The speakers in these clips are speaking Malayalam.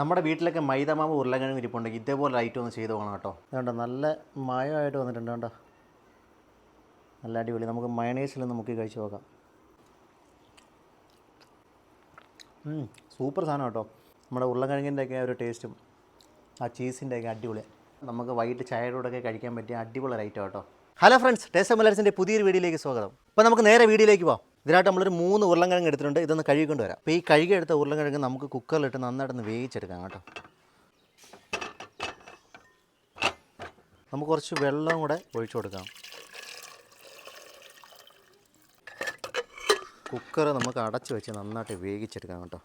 നമ്മുടെ വീട്ടിലൊക്കെ മൈദമാവ് ഉരുളക്കിഴങ്ങ് ഇരിപ്പുണ്ടെങ്കിൽ ഇതേപോലെ ഐറ്റം ഒന്ന് ചെയ്ത് പോകണം കേട്ടോ. അതുകൊണ്ട് നല്ല മയമായിട്ട് വന്നിട്ടുണ്ട് കേട്ടോ നല്ല അടിപൊളി. നമുക്ക് മയണൈസിൽ നമുക്ക് കഴിച്ച് നോക്കാം. സൂപ്പർ സാധനം കേട്ടോ. നമ്മുടെ ഉരുളക്കിഴങ്ങിന്റെ ഒക്കെ ഒരു ടേസ്റ്റും ആ ചീസിന്റെ ഒക്കെ അടിപൊളി. നമുക്ക് വൈകിട്ട് ചായയുടെ കഴിക്കാൻ പറ്റിയ അടിപൊളി ഐറ്റം കേട്ടോ. ഹലോ ഫ്രണ്ട്സ് ടേസ്റ്റ് മലർസിന്റെ പുതിയൊരു വീഡിയോയിലേക്ക് സ്വാഗതം. അപ്പോൾ നമുക്ക് നേരെ വീഡിയോയിലേക്ക് പോകാം ഇതിനായിട്ട് നമ്മളൊരു മൂന്ന് ഉരുളക്കിഴങ്ങ് എടുത്തിട്ടുണ്ട്. ഇതൊന്ന് കഴുകിക്കൊണ്ട് വരാം അപ്പോൾ ഈ കഴുകി എടുത്ത ഉരുളക്കിഴങ്ങ് നമുക്ക് കുക്കറിലിട്ട് നന്നായിട്ടൊന്ന് വേവിച്ചെടുക്കാം കേട്ടോ. നമുക്ക് കുറച്ച് വെള്ളം കൂടെ ഒഴിച്ചു കൊടുക്കാം. കുക്കർ നമുക്ക് അടച്ച് വെച്ച് നന്നായിട്ട് വേവിച്ചെടുക്കാം കേട്ടോ.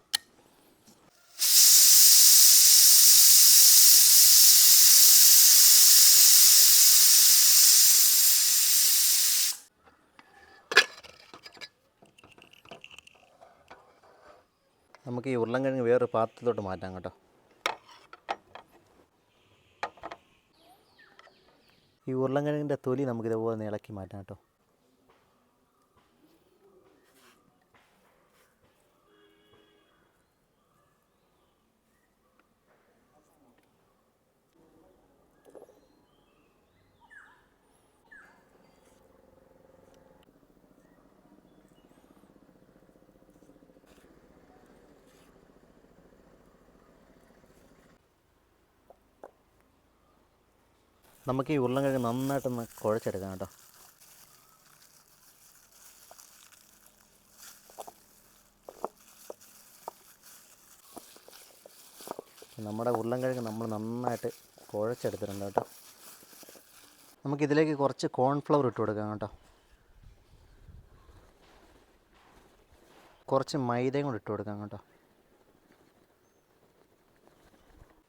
നമുക്ക് ഈ ഉരുളൻകിഴങ്ങ് വേറൊരു പാത്രത്തിലോട്ട് മാറ്റാം കേട്ടോ. ഈ ഉരുളൻകിഴങ്ങിന്റെ തൊലി നമുക്ക് ഇതുപോലെ ഒന്ന് ഇളക്കി മാറ്റാം കേട്ടോ. നമുക്ക് ഈ ഉരുളൻകിഴങ്ങ് നന്നായിട്ടൊന്ന് കുഴച്ചെടുക്കാം കേട്ടോ. നമ്മുടെ ഉരുളൻകിഴങ്ങ് നമ്മൾ നന്നായിട്ട് കുഴച്ചെടുത്തിട്ടുണ്ട് കേട്ടോ. നമുക്കിതിലേക്ക് കുറച്ച് കോൺഫ്ലവർ ഇട്ട് കൊടുക്കാം കേട്ടോ. കുറച്ച് മൈദയും കൂടെ ഇട്ട് കൊടുക്കാം കേട്ടോ.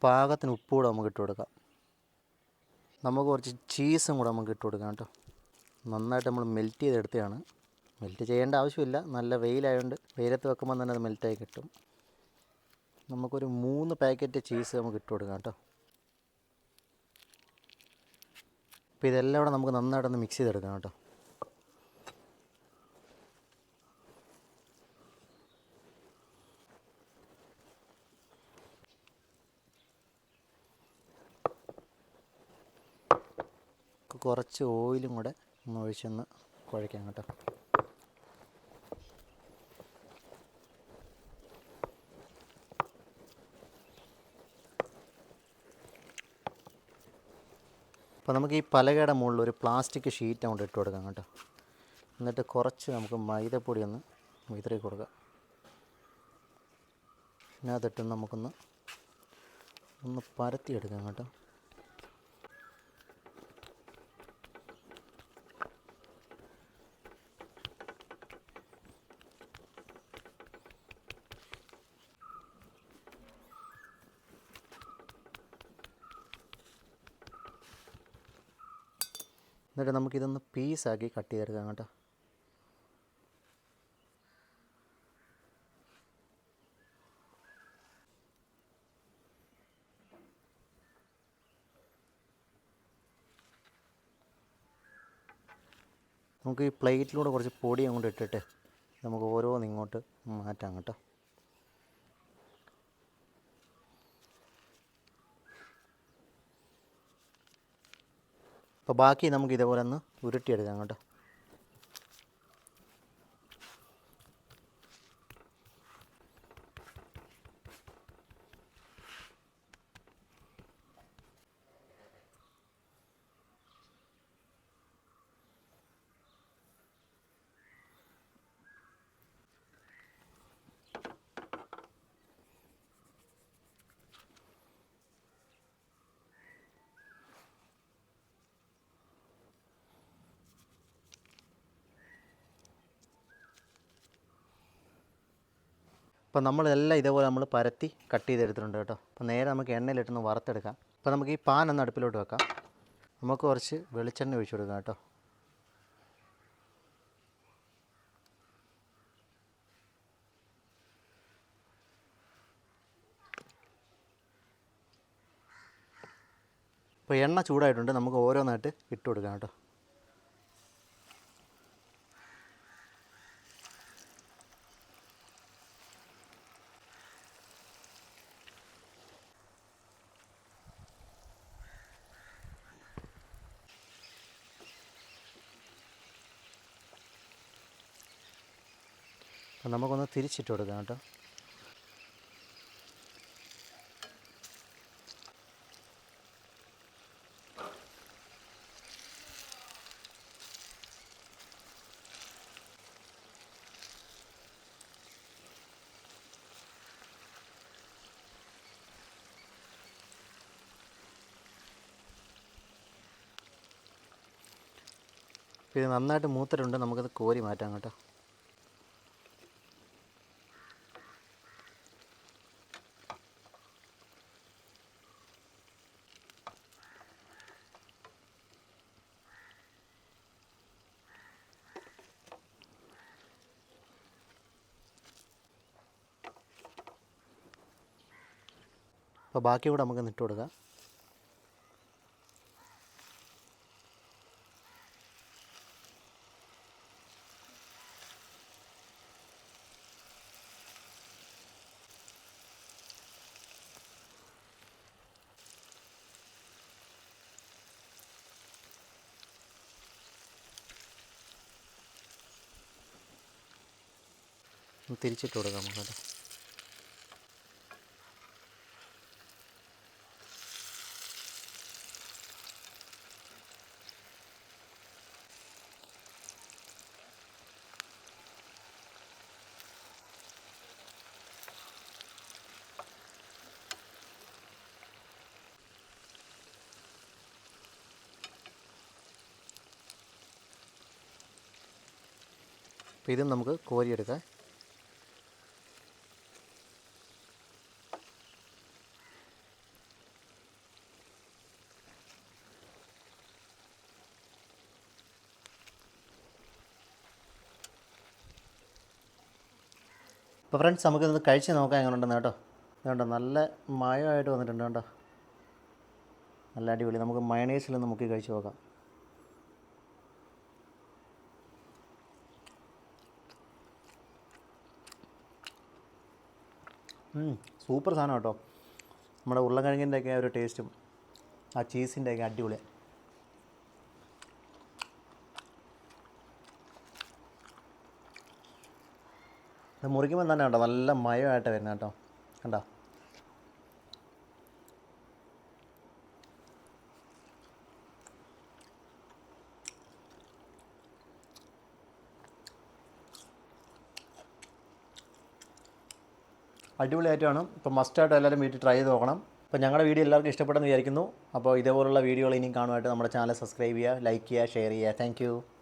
പാകത്തിന് ഉപ്പ് കൂടെ നമുക്ക് ഇട്ട് കൊടുക്കാം. നമുക്ക് കുറച്ച് ചീസും കൂടെ നമുക്ക് ഇട്ട് കൊടുക്കാം കേട്ടോ. നന്നായിട്ട് നമ്മൾ മെൽറ്റ് ചെയ്തെടുത്തതാണ്. മെൽറ്റ് ചെയ്യേണ്ട ആവശ്യമില്ല. നല്ല വെയിലായതുകൊണ്ട് വെയിലത്ത് വെക്കുമ്പോൾ തന്നെ അത് മെൽറ്റായി കിട്ടും. നമുക്കൊരു മൂന്ന് പാക്കറ്റ് ചീസ് നമുക്ക് ഇട്ട് കൊടുക്കാം കേട്ടോ. അപ്പോൾ ഇതെല്ലാം കൂടെ നമുക്ക് നന്നായിട്ടൊന്ന് മിക്സ് ചെയ്തെടുക്കാം കേട്ടോ. കുറച്ച് ഓയിലും കൂടെ ഒന്ന് ഒഴിച്ചൊന്ന് കുഴയ്ക്കാം കേട്ടോ. അപ്പോൾ നമുക്ക് ഈ പലകയുടെ മുകളിൽ ഒരു പ്ലാസ്റ്റിക് ഷീറ്റ് അങ്ങോട്ട് ഇട്ട് കൊടുക്കാം കേട്ടോ. എന്നിട്ട് കുറച്ച് നമുക്ക് മൈദപ്പൊടി ഒന്ന് വിതറി കൊടുക്കാം. അതിനകത്തിട്ട് നമുക്കൊന്ന് ഒന്ന് പരത്തിയെടുക്കാം കേട്ടോ. എന്നിട്ട് നമുക്കിതൊന്ന് പീസാക്കി കട്ട് ചെയ്തെടുക്കാം കേട്ടോ. നമുക്ക് ഈ പ്ലേറ്റിലൂടെ കുറച്ച് പൊടി അങ്ങോട്ട് ഇട്ടിട്ട് നമുക്ക് ഓരോന്നിങ്ങോട്ട് മാറ്റാം കേട്ടോ. അപ്പോൾ ബാക്കി നമുക്ക് ഇതേപോലെ ഒന്ന് ഉരുട്ടിയെടുക്കാം കേട്ടോ. അപ്പോൾ നമ്മളെല്ലാം ഇതേപോലെ നമ്മൾ പരത്തി കട്ട് ചെയ്തെടുത്തിട്ടുണ്ട് കേട്ടോ. അപ്പോൾ നേരെ നമുക്ക് എണ്ണയിലിട്ടൊന്ന് വറുത്തെടുക്കാം. അപ്പോൾ നമുക്ക് ഈ പാൻ ഒന്ന് അടുപ്പിലോട്ട് വെക്കാം. നമുക്ക് കുറച്ച് വെളിച്ചെണ്ണ ഒഴിച്ചു കൊടുക്കാം കേട്ടോ. ഇപ്പോൾ എണ്ണ ചൂടായിട്ടുണ്ട്. നമുക്ക് ഓരോന്നായിട്ട് ഇട്ട് കൊടുക്കാം കേട്ടോ. അപ്പം നമുക്കൊന്ന് തിരിച്ചിട്ട് കൊടുക്കാം കേട്ടോ. ഇത് നന്നായിട്ട് മൂത്തിട്ടുണ്ട്. നമുക്കത് കോരി മാറ്റാം കേട്ടോ. അപ്പോൾ ബാക്കി കൂടെ നമുക്ക് നിട്ട് കൊടുക്കാം തിരിച്ചിട്ട് കൊടുക്കാം നമുക്ക് അപ്പോൾ ഇതും നമുക്ക് കോരിയെടുക്കാം. അപ്പോൾ ഫ്രണ്ട്സ് നമുക്കിത് കഴിച്ച് നോക്കാം എങ്ങനെ ഉണ്ടെന്ന് കേട്ടോ. ഇതുണ്ടോ നല്ല മയമായിട്ട് വന്നിട്ടുണ്ട് കേട്ടോ. നല്ല അടിപൊളി. നമുക്ക് മയണൈസിൽ നമുക്ക് കഴിച്ച് നോക്കാം. സൂപ്പർ സാധനം കേട്ടോ. നമ്മുടെ ഉരുളക്കിഴങ്ങിന്റെ ഒക്കെ ഒരു ടേസ്റ്റും ആ ചീസിന്റെ ഒക്കെ അടിപൊളിയാണ് ഇത് മുറിക്കുമ്പോൾ തന്നെ കേട്ടോ നല്ല മയമായിട്ട് വരുന്നത് കേട്ടോ. കണ്ടോ? അടിപൊളിയായിട്ടാണ്. ഇപ്പോൾ മസ്റ്റായിട്ട് എല്ലാവരും വീട്ടിൽ ട്രൈ ചെയ്ത് നോക്കണം. അപ്പോൾ ഞങ്ങളുടെ വീഡിയോ എല്ലാവർക്കും ഇഷ്ടപ്പെട്ടെന്ന് വിചാരിക്കുന്നു. അപ്പോൾ ഇതേപോലുള്ള വീഡിയോകൾ ഇനിയും കാണുമായിട്ട് നമ്മുടെ ചാനൽ സബ്സ്ക്രൈബ് ചെയ്യുക ലൈക്ക് ചെയ്യുക ഷെയർ ചെയ്യുക. താങ്ക്